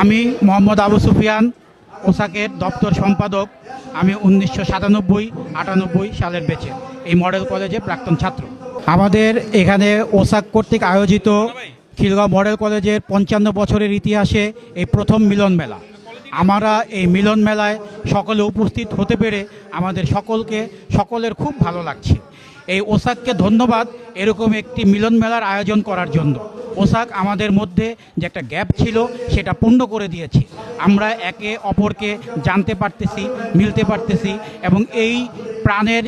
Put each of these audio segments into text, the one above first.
আমি মোহাম্মদ আবু সুফিয়ান ওসাকের দপ্তর সম্পাদক। আমি উনিশশো সাতানব্বই, আটানব্বই সালের বেচে এই মডেল কলেজে প্রাক্তন ছাত্র। আমাদের এখানে ওসাক কর্তৃক আয়োজিত খিলগাঁও মডেল কলেজের পঞ্চান্ন বছরের ইতিহাসে এই প্রথম মিলন মেলা। আমরা এই মিলন মেলায় সকলে উপস্থিত হতে পেরে আমাদের সকলকে, সকলের খুব ভালো লাগছে। এই ওসাককে ধন্যবাদ এরকম একটি মিলন মেলার আয়োজন করার জন্য। ওসাক আমাদের মধ্যে যে একটা গ্যাপ ছিল, সেটা পূর্ণ করে দিয়েছে। আমরা একে অপরকে জানতে পারতেছি, মিলতে পারতেছি এবং এই প্রাণের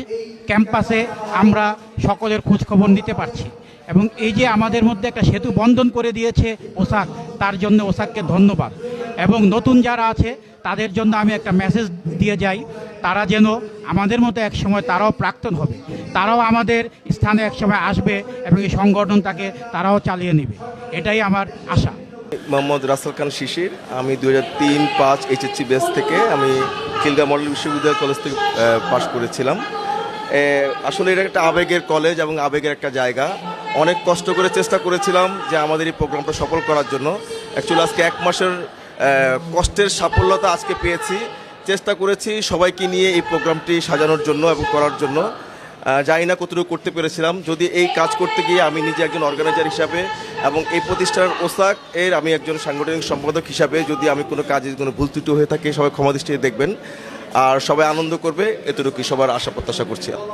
ক্যাম্পাসে আমরা সকলের খোঁজখবর নিতে পারছি। এবং এই যে আমাদের মধ্যে একটা সেতু বন্ধন করে দিয়েছে ওসাক তার জন্য ওসাককে ধন্যবাদ। এবং নতুন যারা আছে, তাদের জন্য আমি একটা মেসেজ দিয়ে যাই। তারা যেন আমাদের মতো এক সময় তারাও প্রাক্তন হবে। তারাও আমাদের স্থানে এক সময় আসবে এবং এই সংগঠনটাকে তারাও চালিয়ে নেবে। এটাই আমার আশা। মোহাম্মদ রাসেল খান শিশির, আমি দু হাজার তিন পাঁচ এইচএসসি বেস থেকে আমি খিলগা মডেল বিশ্ববিদ্যালয় কলেজ থেকে পাশ করেছিলাম। আসলে এটা একটা আবেগের কলেজ এবং আবেগের একটা জায়গা। অনেক কষ্ট করে চেষ্টা করেছিলাম যে আমাদের এই প্রোগ্রামটা সফল করার জন্য। অ্যাকচুয়ালি আজকে এক মাসের কষ্টের সাফল্যতা আজকে পেয়েছি। চেষ্টা করেছি সবাইকে নিয়ে এই প্রোগ্রামটি সাজানোর জন্য এবং করার জন্য। জানি না কতটুকু করতে পেরেছিলাম। যদি এই কাজ করতে গিয়ে আমি নিজে একজন অর্গানাইজার হিসাবে এবং এই প্রতিষ্ঠানের ওসাক এর আমি একজন সাংগঠনিক সম্পাদক হিসাবে যদি আমি কোনো কাজে কোনো ভুল ত্রুটি হয়ে থাকে, সবাই ক্ষমা দৃষ্টিতে দেখবেন। আর সবাই আনন্দ করবে, এতটুকুই সবার আশা প্রত্যাশা করছি।